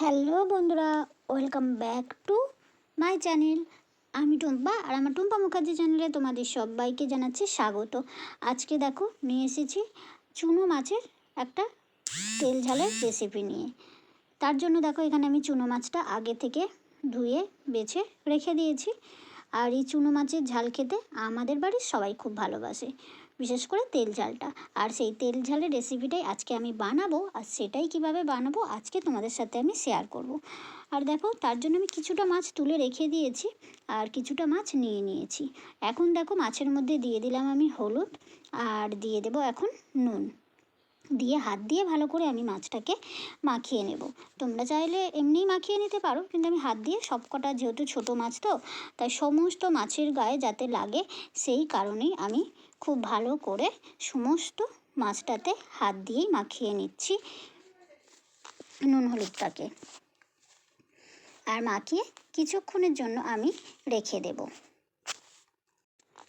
Hello বন্ধুরা, welcome back to my channel. আমি টুম্পা, আর আমার টুম্পা মুখার্জি চ্যানেলে তোমাদের সবাইকে জানাচ্ছি স্বাগত। আজকে দেখো, নিয়ে এসেছি চুনো মাছের একটা তেল ঝালের রেসিপি নিয়ে। তার জন্য দেখো, এখানে আমি চুনো মাছটা আগে থেকে ধুয়ে, বেছে রেখে দিয়েছি। আর এই চুনো মাছের ঝাল খেতে আমাদের বাড়ির সবাই খুব ভালোবাসে। বিশেষ করে তেল ঝালটা। আর সেই তেল ঝালের রেসিপিটাই আজকে আমি বানাবো, আর সেটাই কীভাবে বানাবো আজকে তোমাদের সাথে আমি শেয়ার করব। আর দেখো, তার জন্য আমি কিছুটা মাছ তুলে রেখে দিয়েছি, আর কিছুটা মাছ নিয়ে নিয়েছি। এখন দেখো, মাছের মধ্যে দিয়ে দিলাম আমি হলুদ, আর দিয়ে দেবো এখন নুন। দিয়ে হাত দিয়ে ভালো করে আমি মাছটাকে মাখিয়ে নেব। তোমরা চাইলে এমনিই মাখিয়ে নিতে পারো, কিন্তু আমি হাত দিয়ে সব কটা যেহেতু ছোটো মাছ তো, তাই সমস্ত মাছের গায়ে যাতে লাগে, সেই কারণেই আমি খুব ভালো করে সমস্ত মাছটাতে হাত দিয়েই মাখিয়ে নিচ্ছি নুন হলুদটাকে। আর মাখিয়ে কিছুক্ষণের জন্য আমি রেখে দেব।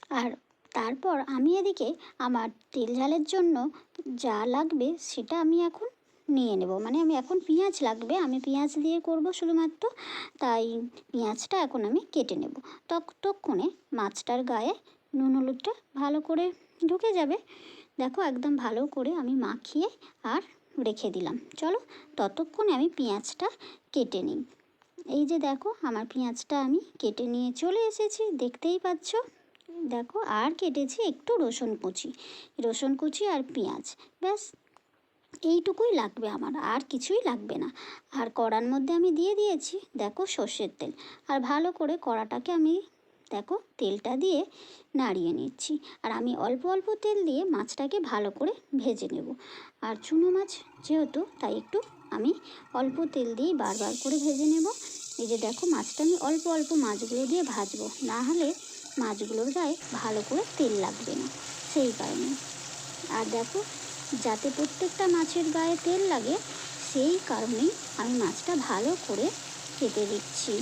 আর তারপর আমি এদিকে আমার তেল ঝালের জন্য যা লাগবে সেটা আমি এখন নিয়ে নেব। মানে আমি এখন পেঁয়াজ লাগবে, আমি পেঁয়াজ দিয়ে করব শুধুমাত্র, তাই পেঁয়াজটা এখন আমি কেটে নেব। ততক্ষণে মাছটার গায়ে নুন হলুদটা ভালো করে ঢুকে যাবে। দেখো একদম ভালো করে আমি মাখিয়ে আর রেখে দিলাম। চলো ততক্ষণে আমি পেঁয়াজটা কেটে নিই। এই যে দেখো আমার পেঁয়াজটা আমি কেটে নিয়ে চলে এসেছি, দেখতেই পাচ্ছ? দেখো আর কেটেছি একটু রসুন কুচি রসুন কুচি আর পেঁয়াজ। ব্যাস, এইটুকুই লাগবে আমার, আর কিছুই লাগবে না। আর কড়ার মধ্যে আমি দিয়ে দিয়েছি, দেখো সর্ষের তেল। আর ভালো করে কড়াটাকে আমি দেখো তেলটা দিয়ে নাড়িয়ে নিচ্ছি। আর আমি অল্প অল্প তেল দিয়ে মাছটাকে ভালো করে ভেজে নেব। আর চুনো মাছ যেহেতু, তাই একটু আমি অল্প তেল দিয়েই বারবার করে ভেজে নেব। এই যে দেখো মাছটা আমি অল্প অল্প মাছগুলো দিয়ে ভাজবো। না হলে মাছগুলোর গায়ে ভালো করে তেল লাগবে না। সেই কারণে। আর দেখো যাতে প্রত্যেকটা মাছের গায়ে তেল লাগে, সেই কারণেই আমি মাছটা ভালো করে কেটে দিচ্ছি।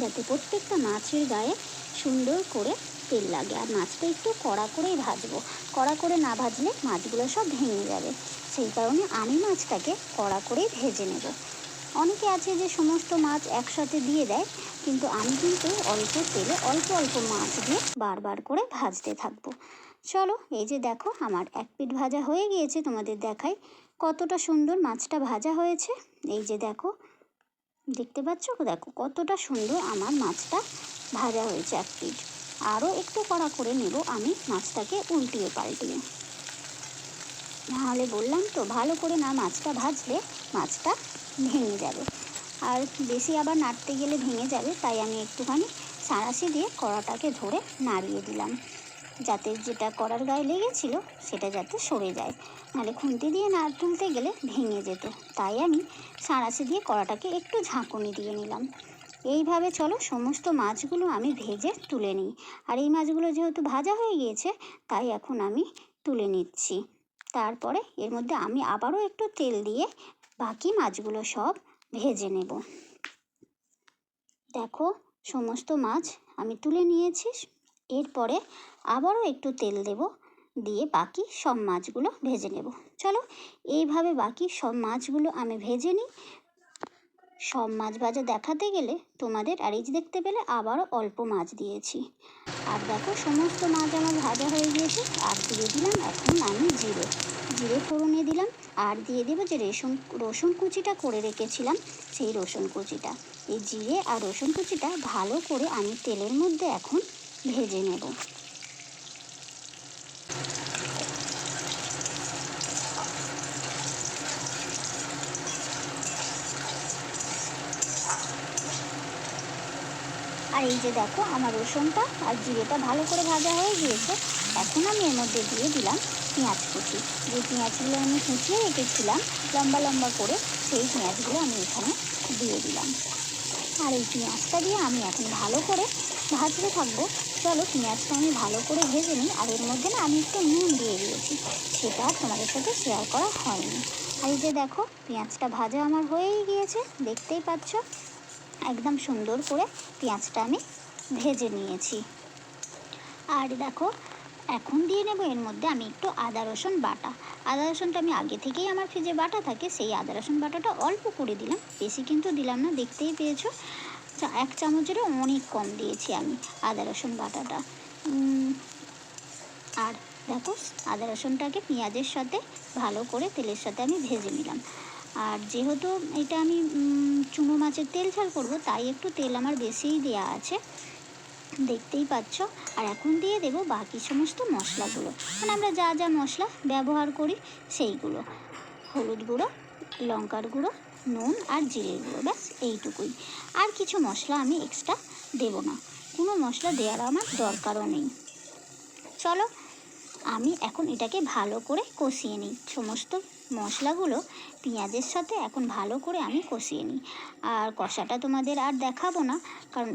যাতে প্রত্যেকটা মাছের গায়ে সুন্দর করে তেল লাগে। আর মাছটা একটু কড়া করেই ভাজবো। কড়া করে না ভাজলে মাছগুলো সব ভেঙে যাবে। সেই কারণে আমি মাছটাকে কড়া করেই ভেজে নেব। অনেকে আছে যে সমস্ত মাছ একসাথে দিয়ে দেয়, কিন্তু আমি কিন্তু অল্প তেলে অল্প অল্প মাছ দিয়ে বারবার করে ভাজতে থাকব। চলো, এই যে দেখো, আমার এক পিঠ ভাজা হয়ে গিয়েছে। তোমাদের দেখাই কতটা সুন্দর মাছটা ভাজা হয়েছে। এই যে দেখো দেখতে পাচ্ছ? দেখো কতটা সুন্দর আমার মাছটা ভাজা হয়েছে এক পিঠ আরও একটু কড়া করে নেব আমি মাছটাকে উল্টিয়ে পাল্টিয়ে। নাহলে বললাম তো, ভালো করে না মাছটা ভাজলে মাছটা ভেঙে যাবে। আর বেশি আবার নাড়তে গেলে ভেঙে যাবে, তাই আমি একটুখানি সাঁড়াশি দিয়ে কড়াটাকে ধরে নাড়িয়ে দিলাম। যাতে যেটা কড়ার গায়ে লেগেছিল সেটা যাতে সরে যায়। নাহলে খুন্তি দিয়ে না তুলতে গেলে ভেঙে যেত। তাই আমি সাঁড়াশি দিয়ে কড়াটাকে একটু ঝাঁকুনি দিয়ে নিলাম। এইভাবে চলো সমস্ত মাছগুলো আমি ভেজে তুলে নিই। আর এই মাছগুলো যেহেতু ভাজা হয়ে গিয়েছে, তাই এখন আমি তুলে নিচ্ছি। তারপরে এর মধ্যে আমি আবারও একটু তেল দিয়ে বাকি মাছগুলো সব ভেজে নেব। দেখো, সমস্ত মাছ আমি তুলে নিয়েছি। এরপরে আবারও একটু তেল দেব, দিয়ে বাকি সব মাছগুলো ভেজে নেব। চলো, এইভাবে বাকি সব মাছগুলো আমি ভেজে নিই। সব মাছ ভাজা দেখাতে গেলে তোমাদের আর দেখতে পেলে আবারও অল্প মাছ দিয়েছি। আর দেখো, সমস্ত মাছ আমার ভাজা হয়ে গিয়েছে। আর দিয়ে দিলাম এখন আমি জিরে। জিরে ফোড়নে দিলাম। আর দিয়ে দেবো যে রেশন রসুন কুচিটা করে রেখেছিলাম, সেই রসুন কুচিটা। এই জিরে আর রসুন কুচিটা ভালো করে আমি তেলের মধ্যে এখন ভেজে নেব। আর এই যে দেখো, আমার রসুনটা আর জিরেটা ভালো করে ভাজা হয়ে গিয়েছে। এখন আমি এর মধ্যে দিয়ে দিলাম পেঁয়াজ কুচি। যে পেঁয়াজগুলো আমি কুচিয়ে রেখেছিলাম, লম্বা লম্বা করে সেই পেঁয়াজগুলো আমি এখানে দিয়ে দিলাম। আর এই পেঁয়াজটা দিয়ে আমি এখন ভালো করে ভাজতে থাকব। চলো পেঁয়াজটা আমি ভালো করে ভেজে নিই। আর এর মধ্যে না আমি একটু নুন দিয়ে দিয়েছি। সেটা তোমাদের সাথে শেয়ার করা হয়নি। আর এই যে দেখো, পেঁয়াজটা ভাজা আমার হয়েই গিয়েছে। দেখতেই পাচ্ছ? একদম সুন্দর করে পেঁয়াজটা আমি ভেজে নিয়েছি। আর দেখো এখন দিয়ে নেব, এর মধ্যে আমি একটু আদা রসুন বাটা। আদা রসুনটা আমি আগে থেকেই আমার ফ্রিজে বাটা থাকে, সেই আদা রসুন বাটাটা অল্প করে দিলাম, বেশি কিন্তু দিলাম না, দেখতেই পেয়েছ? এক চামচেরও অনেক কম দিয়েছি আমি আদা রসুন বাটাটা। আর দেখো, আদা রসুনটাকে পেঁয়াজের সাথে ভালো করে তেলের সাথে আমি ভেজে নিলাম। আর যেহেতু এটা আমি চুনো মাছের তেল ঝাল করব, তাই একটু তেল আমার বেশিই দেওয়া আছে। দেখতেই পাচ্ছ। আর এখন দিয়ে দেবো বাকি সমস্ত মশলাগুলো। মানে আমরা যা যা মশলা ব্যবহার করি সেইগুলো। হলুদ গুঁড়ো, লঙ্কার গুঁড়ো, নুন আর জিরের গুঁড়ো, ব্যাস এইটুকুই। আর কিছু মশলা আমি এক্সট্রা দেবো না। কোনো মশলা দেওয়ার আমার দরকারও নেই। চলো আমি এখন এটাকে ভালো করে কষিয়ে নিই। সমস্ত মশলাগুলো পেঁয়াজের সাথে এখন ভালো করে আমি কষিয়ে নিই। আর কষাটা তোমাদের আর দেখাবো না, কারণ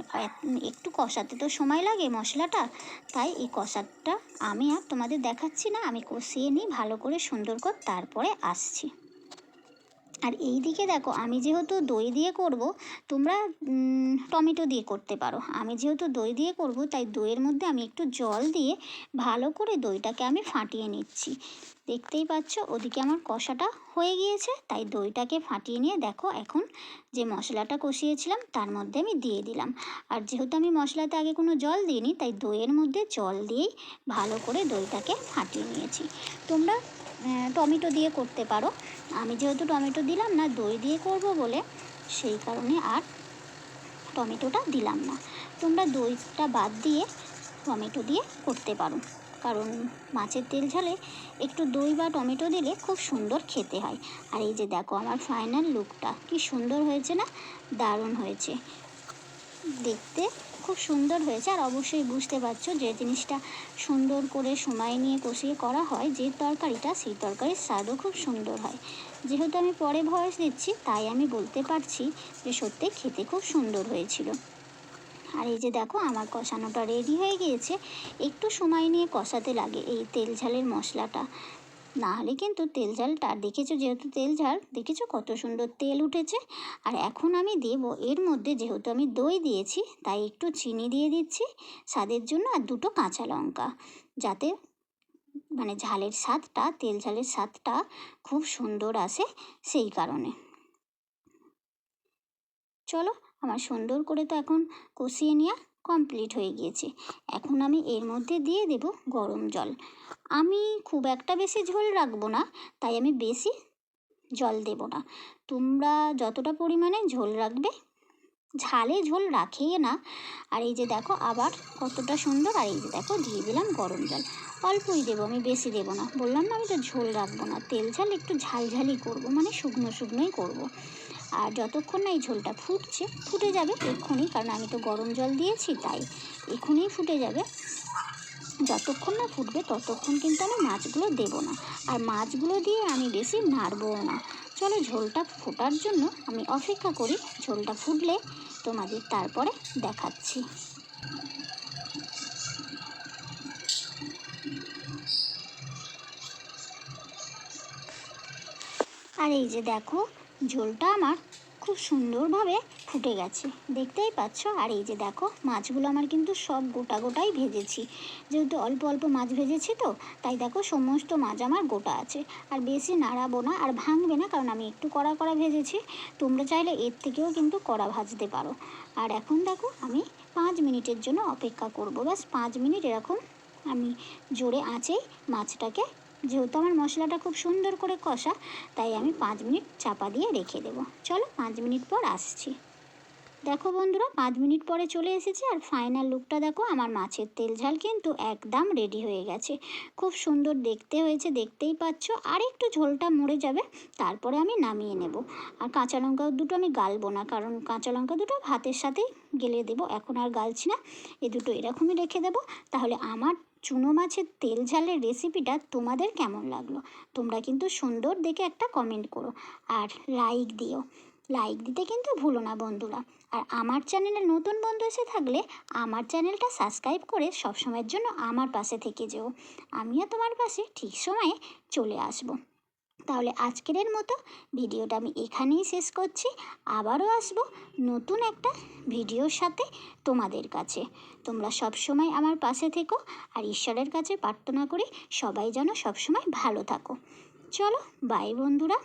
একটু কষাতে তো সময় লাগে মশলাটা, তাই এই কষাটা আমি আর তোমাদের দেখাচ্ছি না, আমি কষিয়ে নিই ভালো করে সুন্দর করে, তারপরে আসছি। আর এই দিকে দেখো, আমি যেহেতু দই দিয়ে করব, তোমরা টমেটো দিয়ে করতে পারো। আমি যেহেতু দই দিয়ে করব, তাই দইয়ের মধ্যে আমি একটু জল দিয়ে ভালো করে দইটাকে আমি ফাটিয়ে নিচ্ছি। দেখতেই পাচ্ছ, ওদিকে আমার কষাটা হয়ে গিয়েছে, তাই দইটাকে ফাটিয়ে নিয়ে দেখো, এখন যে মশলাটা কষিয়েছিলাম, তার মধ্যে আমি দিয়ে দিলাম। আর যেহেতু আমি মশলাতে আগে কোনো জল দিইনি, তাই দইয়ের মধ্যে জল দিয়েই ভালো করে দইটাকে ফাটিয়ে নিয়েছি। তোমরা টমেটো দিয়ে করতে পারো। আমি যেহেতু টমেটো দিলাম না, দই দিয়ে করব বলে, সেই কারণে আর টমেটোটা দিলাম না। তোমরা দইটা বাদ দিয়ে টমেটো দিয়ে করতে পারো। কারণ মাছের তেল ঝালে একটু দই বা টমেটো দিলে খুব সুন্দর খেতে হয়। আর এই যে দেখো আমার ফাইনাল লুকটা কি সুন্দর হয়েছে না? দারুণ হয়েছে। দেখতে খুব সুন্দর হয়েছে। আর অবশ্যই বুঝতে পারছ যে জিনিসটা সুন্দর করে সময় নিয়ে কষিয়ে করা হয়, যে তরকারিটা সেই তরকারির স্বাদও খুব সুন্দর হয়। যেহেতু আমি পরে ভয়েস দিচ্ছি, তাই আমি বলতে পারছি যে সত্যি খেতে খুব সুন্দর হয়েছিল। আর এই যে দেখো, আমার কষানোটা রেডি হয়ে গিয়েছে। একটু সময় নিয়ে কষাতে লাগে এই তেল ঝালের মশলাটা। না হলে কিন্তু তেল ঝালটা, দেখেছ যেহেতু তেল ঝাল, দেখেছ কত সুন্দর তেল উঠেছে? আর এখন আমি দেব, এর মধ্যে যেহেতু আমি দই দিয়েছি, তাই একটু চিনি দিয়ে দিচ্ছি, স্বাদের জন্য, আর দুটো কাঁচা লঙ্কা। যাতে মানে ঝালের স্বাদটা, তেল ঝালের স্বাদটা খুব সুন্দর আসে, সেই কারণে। চলো আমার সুন্দর করে তো এখন কষিয়ে নেওয়া কমপ্লিট হয়ে গিয়েছে। এখন আমি এর মধ্যে দিয়ে দেব গরম জল। আমি খুব একটা বেশি ঝোল রাখব না, তাই আমি বেশি জল দেব না। তোমরা যতটা পরিমাণে ঝোল রাখবে ঝালে ঝোল রাখেই না। আর এই যে দেখো, আবার কতটা সুন্দর। আর এই যে দেখো, দিয়ে দিলাম গরম জল। অল্পই দেবো, আমি বেশি দেবো না। বললাম না, আমি তো ঝোল রাখব না। তেল ঝাল একটু ঝালঝালই করব মানে শুকনো শুকনোই করব। আর যতক্ষণ না এই ঝোলটা ফুটছে, ফুটে যাবে এক্ষুনি, কারণ আমি তো গরম জল দিয়েছি, তাই এক্ষুনি ফুটে যাবে। যতক্ষণ না ফুটবে ততক্ষণ কিন্তু আমি মাছগুলো দেবো না। আর মাছগুলো দিয়ে আমি বেশি নাড়বও না। চলো ঝোলটা ফোটার জন্য আমি অপেক্ষা করি ঝোলটা ফুটলে তোমাদের তারপরে দেখাচ্ছি। আর এই যে দেখো ঝোলটা আমার খুব সুন্দরভাবে ফুটে গেছে। দেখতেই পাচ্ছ? আর এই যে দেখো, মাছগুলো আমার কিন্তু সব গোটা গোটাই ভেজেছি। যেহেতু অল্প অল্প মাছ ভেজেছি তো, তাই দেখো সমস্ত মাছ আমার গোটা আছে। আর বেশি নাড়াবো না আর ভাঙবে না, কারণ আমি একটু কড়া কড়া ভেজেছি। তোমরা চাইলে এর থেকেও কিন্তু কড়া ভাজতে পারো। আর এখন দেখো, আমি পাঁচ মিনিটের জন্য অপেক্ষা করব। ব্যাস, পাঁচ মিনিট এরকম আমি জোরে আঁচেই মাছটাকে যেহেতু আমার মশলাটা খুব সুন্দর করে কষা, তাই আমি পাঁচ মিনিট চাপা দিয়ে রেখে দেবো। চলো পাঁচ মিনিট পর আসছি। দেখো বন্ধুরা, পাঁচ মিনিট পরে চলে এসেছে আর ফাইনাল লুকটা দেখো, আমার মাছের তেল ঝাল কিন্তু একদম রেডি হয়ে গেছে। খুব সুন্দর দেখতে হয়েছে, দেখতেই পাচ্ছ। আর একটু ঝোলটা মরে যাবে, তারপরে আমি নামিয়ে নেব। আর কাঁচা লঙ্কা দুটো আমি গালবো না, কারণ কাঁচা লঙ্কা দুটো ভাতের সাথেই গেলে দেবো। এখন আর গালছি না, এ দুটো এরকমই রেখে দেবো। তাহলে আমার চুনো মাছের তেল ঝালের রেসিপিটা তোমাদের কেমন লাগল? তোমরা কিন্তু সুন্দর দেখে একটা কমেন্ট করো। আর লাইক দিও। লাইক দিতে কিন্তু ভুলো না বন্ধুরা। আর আমার চ্যানেলে নতুন বন্ধু এসে থাকলে আমার চ্যানেলটা সাবস্ক্রাইব করে সবসময়ের জন্য আমার পাশে থেকে যেও। আমিও তোমার পাশে ঠিক সময়ে চলে আসব। তাহলে আজকের মতো ভিডিওটা আমি এখানেই শেষ করছি। আবারও আসব নতুন একটা ভিডিওর সাথে তোমাদের কাছে। তোমরা সব সময় আমার পাশে থেকো আর ঈশ্বরের কাছে প্রার্থনা করি সবাই যেন সবসময় ভালো থাকো। চলো বাই বন্ধুরা।